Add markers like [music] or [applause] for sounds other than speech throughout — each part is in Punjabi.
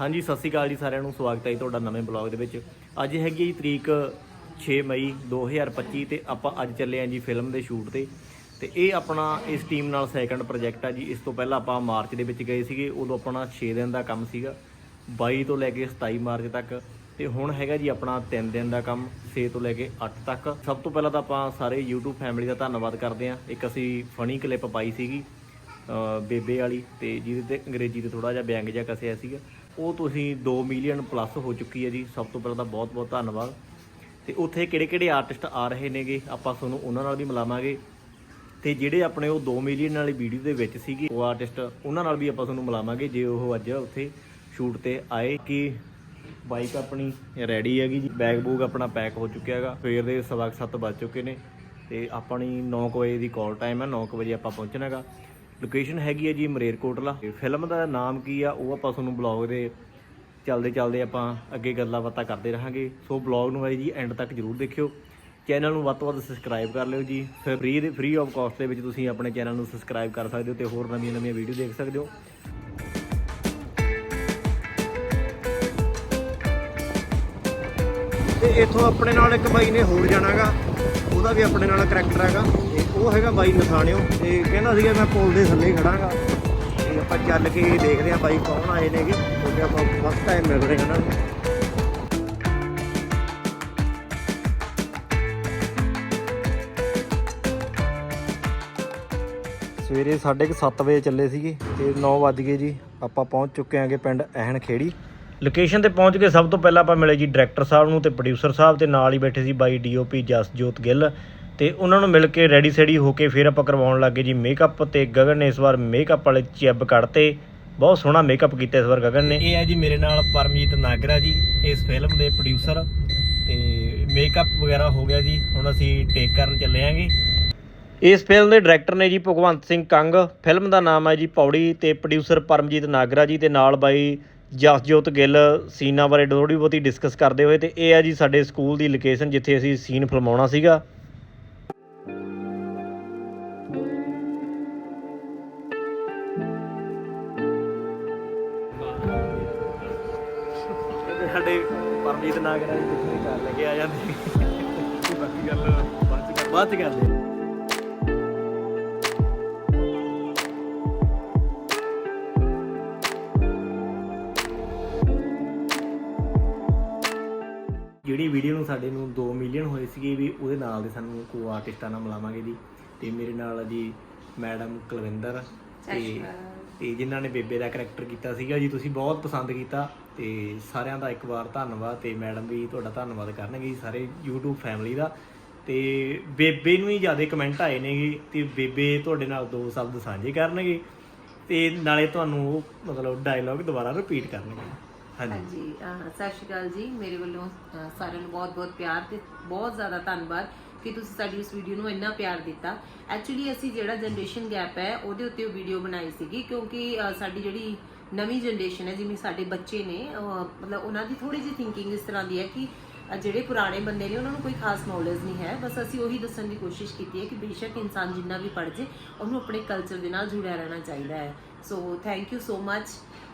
ਹਾਂਜੀ, ਸਤਿ ਸ਼੍ਰੀ ਅਕਾਲ ਜੀ ਸਾਰਿਆਂ ਨੂੰ। ਸਵਾਗਤ ਹੈ ਜੀ ਤੁਹਾਡਾ ਨਵੇਂ ਬਲੌਗ ਦੇ ਵਿੱਚ। ਅੱਜ ਹੈਗੀ ਜੀ ਤਰੀਕ 6 ਮਈ 2025 ਤੇ ਆਪਾਂ ਅੱਜ ਚੱਲੇ ਆਂ ਜੀ ਫਿਲਮ ਦੇ ਸ਼ੂਟ ਤੇ। ਤੇ ਇਹ ਆਪਣਾ ਇਸ ਟੀਮ ਨਾਲ ਸੈਕੰਡ ਪ੍ਰੋਜੈਕਟ ਆ ਜੀ। ਇਸ ਤੋਂ ਪਹਿਲਾਂ ਆਪਾਂ ਮਾਰਚ ਦੇ ਵਿੱਚ ਗਏ ਸੀਗੇ। ਉਦੋਂ ਆਪਣਾ 6 ਦਿਨ ਦਾ ਕੰਮ ਸੀਗਾ। 22 ਤੋਂ ਲੈ ਕੇ 27 ਮਾਰਚ ਤੱਕ। ਤੇ ਹੁਣ ਹੈਗਾ ਜੀ ਆਪਣਾ 3 ਦਿਨ ਦਾ ਕੰਮ 6 ਤੋਂ ਲੈ ਕੇ 8 ਤੱਕ। ਸਭ ਤੋਂ ਪਹਿਲਾਂ ਤਾਂ ਆਪਾਂ ਸਾਰੇ YouTube ਫੈਮਿਲੀ ਦਾ ਧੰਨਵਾਦ ਕਰਦੇ ਆਂ ਇੱਕ ਅਸੀਂ ਫਨੀ ਕਲਿੱਪ ਪਾਈ ਸੀਗੀ ਬੇਬੇ ਵਾਲੀ ਤੇ ਜਿਹਦੇ ਤੇ ਅੰਗਰੇਜ਼ੀ ਤੇ ਥੋੜਾ ਜਿਹਾ ਵਿਅੰਗ ਜਿਹਾ ਕਸਿਆ ਸੀਗਾ। ਉਹ ਤੁਸੀਂ 2 ਮਿਲੀਅਨ ਪਲੱਸ ਹੋ ਚੁੱਕੀ ਹੈ ਜੀ। ਸਭ ਤੋਂ ਪਹਿਲਾਂ ਤਾਂ ਬਹੁਤ ਬਹੁਤ ਧੰਨਵਾਦ। ਤੇ ਉੱਥੇ ਕਿਹੜੇ ਕਿਹੜੇ ਆਰਟਿਸਟ ਆ ਰਹੇ ਨੇਗੇ, ਆਪਾਂ ਤੁਹਾਨੂੰ ਉਹਨਾਂ ਨਾਲ ਵੀ ਮਿਲਾਵਾਂਗੇ। ਤੇ ਜਿਹੜੇ ਆਪਣੇ ਉਹ 2 ਮਿਲੀਅਨ ਵਾਲੀ ਵੀਡੀਓ ਦੇ ਵਿੱਚ ਸੀਗੇ, ਉਹ ਆਰਟਿਸਟ ਉਹਨਾਂ ਨਾਲ ਵੀ ਆਪਾਂ ਤੁਹਾਨੂੰ ਮਿਲਾਵਾਂਗੇ, ਜੇ ਉਹ ਅੱਜ ਉੱਥੇ ਸ਼ੂਟ ਤੇ ਆਏ। ਕਿ ਬਾਈਕ ਆਪਣੀ ਰੈਡੀ ਹੈਗੀ ਜੀ ਬੈਗ ਬੂਗ ਆਪਣਾ ਪੈਕ ਹੋ ਚੁੱਕਿਆ ਹੈਗਾ। ਸਵੇਰ ਦੇ ਸਵਾ ਕੁ ਸੱਤ ਵੱਜ ਚੁੱਕੇ ਨੇ, ਤੇ ਆਪਣੀ 9 ਵਜੇ ਦੀ ਕਾਲ ਟਾਈਮ ਹੈ 9 ਵਜੇ ਆਪਾਂ ਪਹੁੰਚਣਾ ਹੈਗਾ। ਲੋਕੇਸ਼ਨ ਹੈਗੀ ਹੈ ਜੀ ਮਰੇਰਕੋਟਲਾ ਫਿਲਮ ਦਾ ਨਾਮ ਕੀ ਆ, ਉਹ ਆਪਾਂ ਤੁਹਾਨੂੰ ਬਲੌਗ ਦੇ ਚੱਲਦੇ ਚੱਲਦੇ ਆਪਾਂ ਅੱਗੇ ਗੱਲਾਂ ਬਾਤਾਂ ਕਰਦੇ ਰਹਾਂਗੇ। ਸੋ ਬਲੌਗ ਨੂੰ ਬਾਈ ਜੀ ਐਂਡ ਤੱਕ ਜਰੂਰ ਦੇਖਿਓ। ਚੈਨਲ ਨੂੰ ਵੱਧ ਤੋਂ ਵੱਧ ਸਬਸਕ੍ਰਾਈਬ ਕਰ ਲਿਓ ਜੀ। ਫਿਰ ਫ੍ਰੀ ਦੇ ਫ੍ਰੀ ਆਫ ਕਾਸਟ ਦੇ ਵਿੱਚ ਤੁਸੀਂ ਆਪਣੇ ਚੈਨਲ ਨੂੰ ਸਬਸਕ੍ਰਾਈਬ ਕਰ ਸਕਦੇ ਹੋ ਤੇ ਹੋਰ ਨਵੀਆਂ ਨਵੀਆਂ ਵੀਡੀਓ ਦੇਖ ਸਕਦੇ ਹੋ। ਤੇ ਇੱਥੋਂ ਆਪਣੇ ਨਾਲ ਇੱਕ ਬਾਈ ਨੇ ਹੋਰ ਜਾਣਾਗਾ। ਉਹਦਾ ਵੀ ਆਪਣੇ ਨਾਲ ਕਰੈਕਟਰ ਹੈਗਾ। ਉਹ ਹੈਗਾ ਬਾਈ ਨਥਾਣਿਓ ਤੇ ਕਹਿੰਦਾ ਸੀਗਾ ਮੈਂ ਪੁਲ ਦੇ ਥੱਲੇ ਖੜਾਂਗਾ। ਤੇ ਆਪਾਂ ਚੱਲ ਕੇ ਦੇਖਦੇ ਆਂ ਬਾਈ ਕੌਣ ਆਏ ਨੇਗੇ। ਕਿਉਂਕਿ ਆਪਾਂ ਫਸਟ ਟਾਈਮ ਮਿਲ ਰਹੇ ਹਾਂ ਉਹਨਾਂ ਸਵੇਰੇ 7:30 ਵਜੇ ਚੱਲੇ ਸੀਗੇ ਤੇ 9 ਵੱਜ ਗਏ ਜੀ। ਆਪਾਂ ਪਹੁੰਚ ਚੁੱਕੇ ਆਂਗੇ ਪਿੰਡ ਐਹਨ ਖੇੜੀ ਲੋਕੇਸ਼ਨ ਤੇ ਪਹੁੰਚ ਕੇ ਸਭ ਤੋਂ ਪਹਿਲਾਂ ਆਪਾਂ ਮਿਲੇ ਜੀ ਡਾਇਰੈਕਟਰ ਸਾਹਿਬ ਨੂੰ ਤੇ ਪ੍ਰੋਡਿਊਸਰ ਸਾਹਿਬ ਤੇ ਨਾਲ ਹੀ ਬੈਠੇ ਸੀ ਬਾਈ ਡੀਓਪੀ ਜਸਜੋਤ ਗਿੱਲ। ਤੇ ਉਹਨਾਂ ਨੂੰ ਮਿਲ ਕੇ ਰੈਡੀ ਸੈਡੀ ਹੋ ਕੇ ਫਿਰ ਆਪਾਂ ਕਰਵਾਉਣ ਲੱਗੇ ਜੀ ਮੇਕਅਪ ਤੇ ਗਗਨ ਨੇ ਇਸ ਵਾਰ ਮੇਕਅਪ ਵਾਲੇ ਚਿੱਬ ਕੱਢਤੇ। ਬਹੁਤ ਸੋਹਣਾ ਮੇਕਅਪ ਕੀਤਾ ਇਸ ਵਾਰ ਗਗਨ ਨੇ। ਇਹ ਹੈ ਜੀ ਮੇਰੇ ਨਾਲ ਪਰਮਜੀਤ ਨਾਗਰਾ ਜੀ ਇਸ ਫਿਲਮ ਦੇ ਪ੍ਰੋਡਿਊਸਰ ਤੇ ਮੇਕਅਪ ਵਗੈਰਾ ਹੋ ਗਿਆ ਜੀ ਹੁਣ ਅਸੀਂ ਟੇਕ ਕਰਨ ਚੱਲੇ ਆਂਗੇ। ਇਸ ਫਿਲਮ ਦੇ ਡਾਇਰੈਕਟਰ ਨੇ ਜੀ ਭਗਵੰਤ ਸਿੰਘ ਕੰਗ ਫਿਲਮ ਦਾ ਨਾਮ ਹੈ ਜੀ ਪੌੜੀ ਤੇ ਪ੍ਰੋਡਿਊਸਰ ਪਰਮਜੀਤ ਨਾਗਰਾ ਜੀ ਤੇ ਨਾਲ ਬਾਈ ਜਸਜੋਤ ਗਿੱਲ ਸੀਨਾਂ ਬਾਰੇ ਥੋੜੀ ਬਹੁਤੀ ਡਿਸਕਸ ਕਰਦੇ ਹੋਏ ਤੇ ਇਹ ਹੈ ਜੀ ਸਾਡੇ ਸਕੂਲ ਦੀ ਲੋਕੇਸ਼ਨ ਜਿੱਥੇ ਅਸੀਂ ਸੀਨ ਫਿਲਮਾਉਣਾ ਸੀਗਾ। ਸਾਡੇ ਪਰਮਜੀਤ ਨਾਗਰਾ ਜੀ ਕਿੱਥੇ ਕਰ ਲੈ ਕੇ ਆ ਜਾਂਦੇ। ਬਾਕੀ ਗੱਲ ਬਾਅਦ ਚ ਬਾਅਦ ਚ ਕਰਦੇ ਜਿਹੜੀ ਵੀਡੀਓ ਨੂੰ ਸਾਡੇ ਨੂੰ 2 ਮਿਲੀਅਨ ਹੋਏ ਸੀਗੇ ਵੀ ਉਹਦੇ ਨਾਲ ਦੇ ਸਾਨੂੰ ਕੋ ਆਰਟਿਸਟਾਂ ਨਾਲ ਮਿਲਾਵਾਂਗੇ ਜੀ। ਤੇ ਮੇਰੇ ਨਾਲ ਆ ਜੀ ਮੈਡਮ ਕੁਲਵਿੰਦਰ ਤੇ ਤੇ ਜਿਨ੍ਹਾਂ ਨੇ ਬੇਬੇ ਦਾ ਕਰੈਕਟਰ ਕੀਤਾ ਸੀਗਾ ਜੀ, ਤੁਸੀਂ ਬਹੁਤ ਪਸੰਦ ਕੀਤਾ ਤੇ ਸਾਰਿਆਂ ਦਾ ਇੱਕ ਵਾਰ ਧੰਨਵਾਦ ਤੇ ਮੈਡਮ ਵੀ ਤੁਹਾਡਾ ਧੰਨਵਾਦ ਕਰਨਗੇ ਜੀ ਸਾਰੇ YouTube ਫੈਮਿਲੀ ਦਾ। ਤੇ ਬੇਬੇ ਨੂੰ ਹੀ ਜ਼ਿਆਦਾ ਕਮੈਂਟ ਆਏ ਨੇਗੇ ਤੇ ਬੇਬੇ ਤੁਹਾਡੇ ਨਾਲ ਦੋ ਸ਼ਬਦ ਸਾਂਝੇ ਕਰਨਗੇ ਤੇ ਨਾਲੇ ਤੁਹਾਨੂੰ ਉਹ ਮਤਲਬ ਡਾਇਲੌਗ ਦੁਬਾਰਾ ਰਿਪੀਟ ਕਰਨਗੇ। ਹਾਂਜੀ। ਸਤਿ ਸ਼੍ਰੀ ਅਕਾਲ ਜੀ। ਮੇਰੇ ਵੱਲੋਂ ਸਾਰਿਆਂ ਨੂੰ ਬਹੁਤ-ਬਹੁਤ ਪਿਆਰ ਤੇ ਬਹੁਤ ਜ਼ਿਆਦਾ ਧੰਨਵਾਦ। ਕਿ ਤੁਸੀਂ ਸਾਡੀ ਇਸ ਵੀਡੀਓ ਨੂੰ ਇੰਨਾ ਪਿਆਰ ਦਿੱਤਾ। ਐਕਚੁਅਲੀ ਅਸੀਂ ਜਿਹੜਾ ਜਨਰੇਸ਼ਨ ਗੈਪ ਹੈ, ਉਹਦੇ ਉੱਤੇ ਉਹ ਵੀਡੀਓ ਬਣਾਈ ਸੀਗੀ, ਕਿਉਂਕਿ ਸਾਡੀ ਜਿਹੜੀ ਨਵੀਂ ਜਨਰੇਸ਼ਨ ਹੈ, ਜਿਵੇਂ ਸਾਡੇ ਬੱਚੇ ਨੇ ਮਤਲਬ ਉਹਨਾਂ ਦੀ ਥੋੜੀ ਜਿਹੀ ਥਿੰਕਿੰਗ ਇਸ ਤਰ੍ਹਾਂ ਦੀ ਹੈ ਕਿ ਜਿਹੜੇ ਪੁਰਾਣੇ ਬੰਦੇ ਨੇ, ਉਹਨਾਂ ਨੂੰ ਕੋਈ ਖਾਸ ਨੌਲੇਜ ਨਹੀਂ ਹੈ। ਬਸ ਅਸੀਂ ਉਹੀ ਦੱਸਣ ਦੀ ਕੋਸ਼ਿਸ਼ ਕੀਤੀ ਹੈ ਕਿ ਬੇਸ਼ੱਕ ਇਨਸਾਨ ਜਿੰਨਾ ਵੀ ਪੜ੍ਹ ਜੇ, ਉਹਨੂੰ ਆਪਣੇ ਕਲਚਰ ਦੇ ਨਾਲ ਜੁੜਿਆ ਰਹਿਣਾ ਚਾਹੀਦਾ ਹੈ। So thank you so much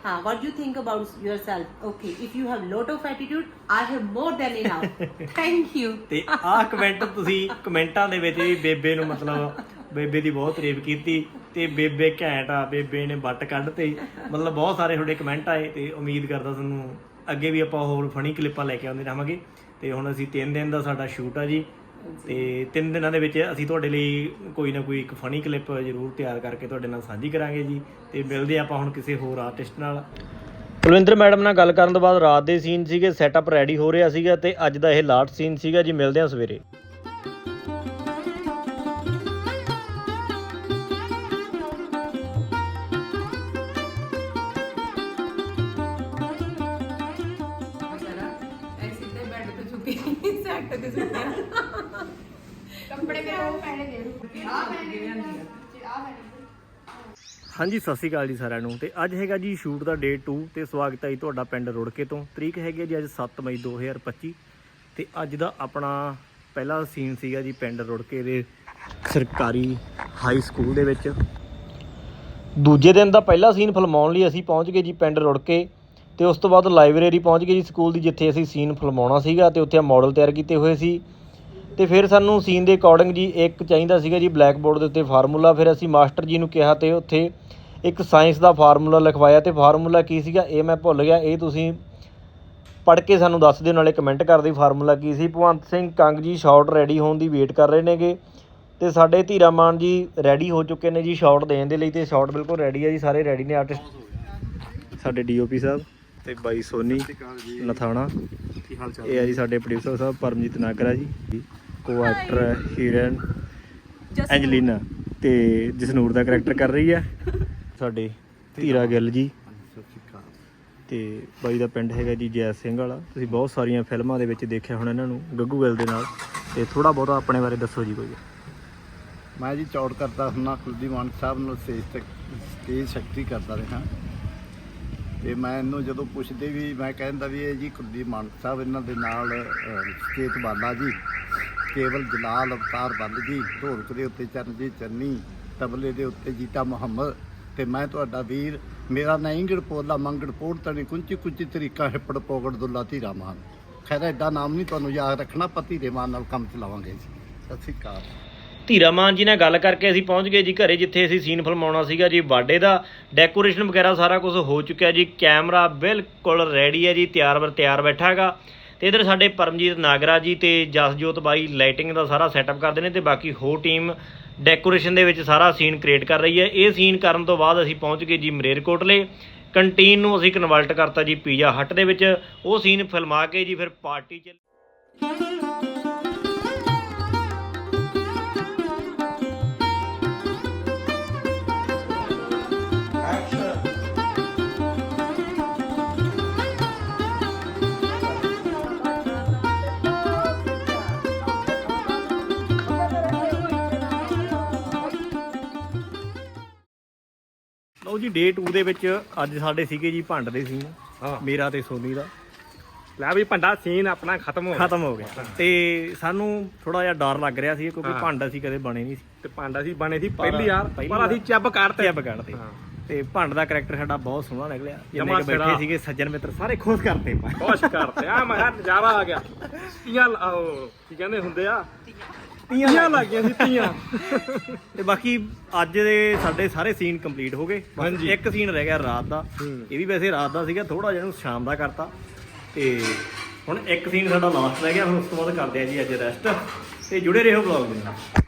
ਹਾਂ what do you think about yourself? Okay if you have lot of attitude i have more than enough. [laughs] Thank you. ਤੇ ਆਹ ਕਮੈਂਟ ਤੁਸੀਂ ਕਮੈਂਟਾਂ ਦੇ ਵਿੱਚ ਵੀ ਬੇਬੇ ਨੂੰ ਮਤਲਬ ਬੇਬੇ ਦੀ ਬਹੁਤ ਤਾਰੀਫ ਕੀਤੀ ਤੇ ਬੇਬੇ ਘੈਂਟ ਆ ਬੇਬੇ ਨੇ ਬੱਟ ਕੱਢ ਤੇ ਮਤਲਬ ਬਹੁਤ ਸਾਰੇ ਤੁਹਾਡੇ ਕਮੈਂਟ ਆਏ ਤੇ ਉਮੀਦ ਕਰਦਾ ਤੁਹਾਨੂੰ ਅੱਗੇ ਵੀ ਆਪਾਂ ਹੋਰ ਫਨੀ ਕਲਿੱਪਾਂ ਲੈ ਕੇ ਆਉਂਦੇ ਰਹਾਂਗੇ। ਤੇ ਹੁਣ ਅਸੀਂ 3 ਦਿਨ ਦਾ ਸਾਡਾ ਸ਼ੂਟ ਆ ਜੀ। ਤੇ 3 ਦਿਨਾਂ ਦੇ ਵਿੱਚ ਅਸੀਂ ਤੁਹਾਡੇ ਲਈ ਕੋਈ ਨਾ ਕੋਈ ਇੱਕ ਫਨੀ ਕਲਿੱਪ ਜ਼ਰੂਰ ਤਿਆਰ ਕਰਕੇ ਤੁਹਾਡੇ ਨਾਲ ਸਾਂਝੀ ਕਰਾਂਗੇ ਜੀ। ਤੇ ਮਿਲਦੇ ਆਪਾਂ ਹੁਣ ਕਿਸੇ ਹੋਰ ਆਰਟਿਸਟ ਨਾਲ। ਕੁਲਵਿੰਦਰ ਮੈਡਮ ਨਾਲ ਗੱਲ ਕਰਨ ਤੋਂ ਬਾਅਦ ਰਾਤ ਦੇ ਸੀਨ ਸੀਗੇ ਸੈਟਅਪ ਰੈਡੀ ਹੋ ਰਿਹਾ ਸੀਗਾ ਤੇ ਅੱਜ ਦਾ ਇਹ ਲਾਸਟ ਸੀਨ ਸੀਗਾ ਜੀ। ਮਿਲਦੇ ਹਾਂ ਸਵੇਰੇ। ਐਸੇ ਤੇ ਬੈੱਡ ਤੇ ਝੁਕੇ ਸੈੱਟ ਤੇ ਝੁਕੇ ਦੇ ਆ। ਆ ਹਾਂਜੀ ਸਤਿ ਸ਼੍ਰੀ ਅਕਾਲ ਜੀ ਸਾਰਿਆਂ ਨੂੰ। ਤੇ ਅੱਜ ਹੈਗਾ ਜੀ ਸ਼ੂਟ ਦਾ ਡੇ 2 ਤੇ ਸਵਾਗਤ ਹੈ ਜੀ ਤੁਹਾਡਾ ਪਿੰਡ ਰੁੜਕੇ ਤੋਂ। ਤਰੀਕ ਹੈਗੀ ਹੈ ਜੀ ਅੱਜ 7 ਮਈ 2025 ਤੇ ਅੱਜ ਦਾ ਆਪਣਾ ਪਹਿਲਾ ਸੀਨ ਸੀਗਾ ਜੀ ਪਿੰਡ ਰੁੜਕੇ ਦੇ ਸਰਕਾਰੀ ਹਾਈ ਸਕੂਲ ਦੇ ਵਿੱਚ। ਦੂਜੇ ਦਿਨ ਦਾ ਪਹਿਲਾ ਸੀਨ ਫਿਲਮਾਉਣ ਲਈ ਅਸੀਂ ਪਹੁੰਚ ਗਏ ਜੀ ਪਿੰਡ ਰੁੜਕੇ। ਤੇ ਉਸ ਤੋਂ ਬਾਅਦ ਲਾਇਬ੍ਰੇਰੀ ਪਹੁੰਚ ਗਏ ਜੀ ਸਕੂਲ ਦੀ ਜਿੱਥੇ ਅਸੀਂ ਸੀਨ ਫਿਲਮਾਉਣਾ ਸੀਗਾ ਤੇ ਉੱਥੇ ਮਾਡਲ ਤਿਆਰ ਕੀਤੇ ਹੋਏ ਸੀ। ਤੇ ਫਿਰ ਸਾਨੂੰ ਸੀਨ ਦੇ ਅਕੋਰਡਿੰਗ ਜੀ ਇੱਕ ਚਾਹੀਦਾ ਸੀਗਾ ਜੀ ਬਲੈਕ ਬੋਰਡ ਦੇ ਉੱਤੇ ਫਾਰਮੂਲਾ ਫਿਰ ਅਸੀਂ ਮਾਸਟਰ ਜੀ ਨੂੰ ਕਿਹਾ ਤੇ ਉੱਥੇ ਇੱਕ ਸਾਇੰਸ ਦਾ ਫਾਰਮੂਲਾ ਲਿਖਵਾਇਆ ਤੇ ਫਾਰਮੂਲਾ ਕੀ ਸੀਗਾ? ਇਹ ਮੈਂ ਭੁੱਲ ਗਿਆ ਇਹ ਤੁਸੀਂ ਪੜ੍ਹ ਕੇ ਸਾਨੂੰ ਦੱਸ ਦਿਓ ਨਾਲੇ ਕਮੈਂਟ ਕਰ ਦਿਓ ਫਾਰਮੂਲਾ ਕੀ ਸੀ। ਭਗਵੰਤ ਸਿੰਘ ਕੰਗ ਜੀ ਸ਼ਾਟ ਰੈਡੀ ਹੋਣ ਦੀ ਵੇਟ ਕਰ ਰਹੇ ਨੇਗੇ ਤੇ ਸਾਡੇ ਧੀਰਾਮਾਨ ਜੀ ਰੈਡੀ ਹੋ ਚੁੱਕੇ ਨੇ ਜੀ ਸ਼ਾਟ ਦੇਣ ਦੇ ਲਈ ਤੇ ਸ਼ਾਟ ਬਿਲਕੁਲ ਰੈਡੀ ਹੈ ਜੀ ਸਾਰੇ ਰੈਡੀ ਨੇ ਆਰਟਿਸਟ ਸਾਡੇ ਡੀਓਪੀ ਸਾਹਿਬ ਤੇ ਬਾਈ ਸੋਨੀ ਨਥਾਣਾ। ਇਹ ਹੈ ਜੀ ਸਾਡੇ ਪ੍ਰੋਡਿਊਸਰ ਸਾਹਿਬ ਪਰਮਜੀਤ ਨਾਗਰਾ ਜੀ। ਕੋ ਐਕਟਰ ਹੀਰਨ ਐਂਜਲੀਨਾ ਤੇ ਜਸਨੂਰ ਦਾ ਕਰੈਕਟਰ ਕਰ ਰਹੀ ਹੈ [laughs] ਸਾਡੇ ਧੀਰਾ ਗਿੱਲ ਜੀ। ਸਤਿ ਸ਼੍ਰੀ ਅਕਾਲ। ਤੇ ਬਾਈ ਦਾ ਪਿੰਡ ਹੈਗਾ ਜੀ ਜੈ ਸਿੰਘ ਵਾਲਾ। ਤੁਸੀਂ ਬਹੁਤ ਸਾਰੀਆਂ ਫਿਲਮਾਂ ਦੇ ਵਿੱਚ ਦੇਖਿਆ ਹੋਣਾ ਇਹਨਾਂ ਨੂੰ ਗੱਗੂ ਗਿੱਲ ਦੇ ਨਾਲ। ਤੇ ਥੋੜਾ ਬਹੁਤਾ ਆਪਣੇ ਬਾਰੇ ਦੱਸੋ ਜੀ ਕੋਈ। ਮੈਂ ਜੀ ਚੌੜ ਕਰਦਾ ਹੁੰਨਾ ਕੁਲਦੀਪ ਮਾਨ ਸਾਹਿਬ ਨੂੰ ਸਟੇਜ ਤੱਕ ਸਟੇਜ ਸ਼ਕਤੀ ਕਰਦਾ ਰਿਹਾ। ਤੇ ਮੈਂ ਇਹਨੂੰ ਜਦੋਂ ਪੁੱਛਦੇ ਵੀ ਮੈਂ ਕਹਿੰਦਾ ਵੀ ਇਹ ਜੀ ਕੁਲਦੀਪ ਮਾਨ ਸਾਹਿਬ ਇਹਨਾਂ ਦੇ ਨਾਲ ਸਚੇਤ ਬਾਲਾ ਜੀ। ਕੇਵਲ ਜਲਾਲ ਅਵਤਾਰ ਬੱਲ ਜੀ, ਢੋਲਕ ਦੇ ਉੱਤੇ ਚਰਨਜੀਤ ਚੰਨੀ, ਤਬਲੇ ਦੇ ਉੱਤੇ ਜੀਤਾ ਮੁਹੰਮਦ ਤੇ ਮੈਂ ਤੁਹਾਡਾ ਵੀਰ। ਮੇਰਾ ਨਾਂ ਇੰਗੜ ਪੋਲਾ ਮੰਗੜ ਪੋੜ ਤਣੀ ਕੁੰਚੀ ਕੁੰਚੀ ਤਰੀਕਾ ਹਿੱਪੜ ਪੋਗੜ ਦੁੱਲਾ ਧੀਰਾ ਮਾਨ। ਖੈਰ, ਐਡਾ ਨਾਮ ਨਹੀਂ ਤੁਹਾਨੂੰ ਯਾਦ ਰੱਖਣਾ ਪਤੀ ਦੇ ਮਾਨ ਨਾਲ ਕੰਮ ਚਲਾਵਾਂਗੇ ਜੀ। ਸਤਿ ਸ਼੍ਰੀ ਅਕਾਲ। ਧੀਰਾ ਮਾਨ ਜੀ ਨਾਲ ਗੱਲ ਕਰਕੇ ਅਸੀਂ ਪਹੁੰਚ ਗਏ ਜੀ ਘਰੇ, ਜਿੱਥੇ ਅਸੀਂ ਸੀਨ ਫਿਲਮਾਉਣਾ ਸੀਗਾ ਜੀ, ਬਾਡੇ ਦਾ। ਡੈਕੋਰੇਸ਼ਨ ਵਗੈਰਾ ਸਾਰਾ ਕੁਝ ਹੋ ਚੁੱਕਿਆ ਜੀ, ਕੈਮਰਾ ਬਿਲਕੁਲ ਰੈਡੀ ਹੈ ਜੀ, ਤਿਆਰ ਬਰ ਤਿਆਰ ਬੈਠਾ ਹੈਗਾ। ਇਧਰ ਸਾਡੇ ਪਰਮਜੀਤ ਨਾਗਰਾ ਜੀ ਤੇ ਜਸਜੋਤ ਬਾਈ ਲਾਈਟਿੰਗ ਦਾ ਸਾਰਾ ਸੈਟਅਪ ਕਰਦੇ ਨੇ ਤੇ ਬਾਕੀ ਹੋਰ ਟੀਮ ਡੈਕੋਰੇਸ਼ਨ ਦੇ ਵਿੱਚ ਸਾਰਾ ਸੀਨ ਕ੍ਰੀਏਟ ਕਰ ਰਹੀ ਹੈ। ਇਹ ਸੀਨ ਕਰਨ ਤੋਂ ਬਾਅਦ ਅਸੀਂ ਪਹੁੰਚ ਗਏ ਜੀ ਮਰੇਰਕੋਟਲੇ। ਕੰਟੀਨ ਨੂੰ ਅਸੀਂ ਕਨਵਰਟ ਕਰਤਾ ਜੀ ਪੀਜ਼ਾ ਹੱਟ ਦੇ ਵਿੱਚ। ਉਹ ਸੀਨ ਫਿਲਮਾ ਕੇ ਜੀ ਫਿਰ ਪਾਰਟੀ ਚ ਲਓ ਜੀ ਡੇ 2 ਦੇ ਵਿੱਚ ਅੱਜ ਸਾਡੇ ਸੀਗੇ ਜੀ ਭੰਡ ਦੇ ਹਾਂ। ਮੇਰਾ ਤੇ ਸੋਨੀ ਦਾ। ਲੈ ਵੀ ਭੰਡਾ ਸੀਨ ਆਪਣਾ ਖਤਮ ਹੋ ਗਿਆ। ਖਤਮ ਹੋ ਗਿਆ। ਤੇ ਸਾਨੂੰ ਥੋੜਾ ਜਿਹਾ ਡਰ ਲੱਗ ਰਿਹਾ ਸੀ ਕਿਉਂਕਿ। ਭੰਡ ਅਸੀਂ ਕਦੇ ਬਣੇ ਨਹੀਂ ਸੀ। ਤੇ ਭਾਂਡਾ ਸੀ ਬਣੇ ਸੀ ਪਹਿਲੀ ਯਾਰ ਪਰ। ਅਸੀਂ ਚੱਬ ਕਰਤੇ। ਟੈਬ ਕੱਢਦੇ ਹਾਂ। ਤੇ ਭੰਡ ਦਾ ਕਰੈਕਟਰ ਸਾਡਾ ਬਹੁਤ ਸੋਹਣਾ ਨਿਕਲਿਆ। ਜਿੰਨੇ ਕੁ ਬੈਠੇ। ਸੀਗੇ ਸੱਜਣ ਮਿੱਤਰ ਸਾਰੇ ਖੁਸ਼ ਕਰਤੇ ਖੁਸ਼ ਕਰਤੇ। ਆ ਮੈਂ ਨਜ਼ਾਰਾ ਆ ਗਿਆ। ਤੀਆਂ ਉਹ ਕੀ ਕਹਿੰਦੇ ਹੁੰਦੇ ਆ? ਤੀਆਂ ਲੱਗ ਗਈਆਂ ਸੀ ਤੀਆਂ। ਤੇ ਬਾਕੀ ਅੱਜ ਦੇ ਸਾਡੇ ਸਾਰੇ ਸੀਨ ਕੰਪਲੀਟ ਹੋ ਗਏ। ਬਸ ਹਾਂਜੀ। ਇੱਕ ਸੀਨ ਰਹਿ ਗਿਆ ਰਾਤ ਦਾ। ਇਹ ਵੀ ਵੈਸੇ ਰਾਤ ਦਾ ਸੀਗਾ ਥੋੜਾ ਜਿਹਾ ਇਹਨੂੰ ਸ਼ਾਮ ਦਾ ਕਰਤਾ। ਤੇ ਹੁਣ ਇੱਕ ਸੀਨ ਸਾਡਾ ਲਾਸਟ ਰਹਿ ਗਿਆ ਹੁਣ ਉਸ ਤੋਂ ਬਾਅਦ ਕਰਦੇ ਆ ਜੀ ਅੱਜ ਰੈਸਟ ਤੇ ਜੁੜੇ ਰਹੋ ਵਲੌਗ ਦੇ ਨਾਲ।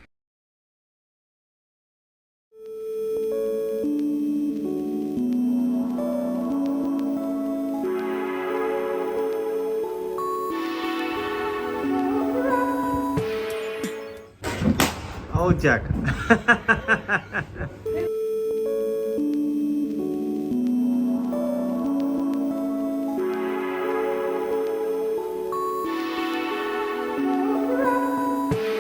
молодяка. [laughs] [laughs]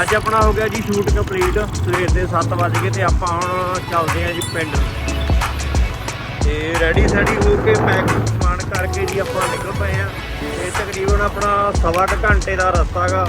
ਅੱਜ ਆਪਣਾ ਹੋ ਗਿਆ ਜੀ ਸ਼ੂਟ ਕੰਪਲੀਟ ਸਵੇਰ ਦੇ 7 ਵਜ ਗਏ ਤੇ ਆਪਾਂ ਹੁਣ ਚੱਲਦੇ ਆ ਜੀ ਪਿੰਡ। ਤੇ ਰੈਡੀ ਸੈਡੀ ਹੋ ਕੇ ਪੈਕ ਸਮਾਨ ਕਰਕੇ ਜੀ ਆਪਾਂ ਨਿਕਲ ਪਏ ਆ ਇਹ ਤਕਰੀਬਨ ਆਪਣਾ ਸਵਾ ਕੁ ਘੰਟੇ ਦਾ ਰਸਤਾ ਗਾ।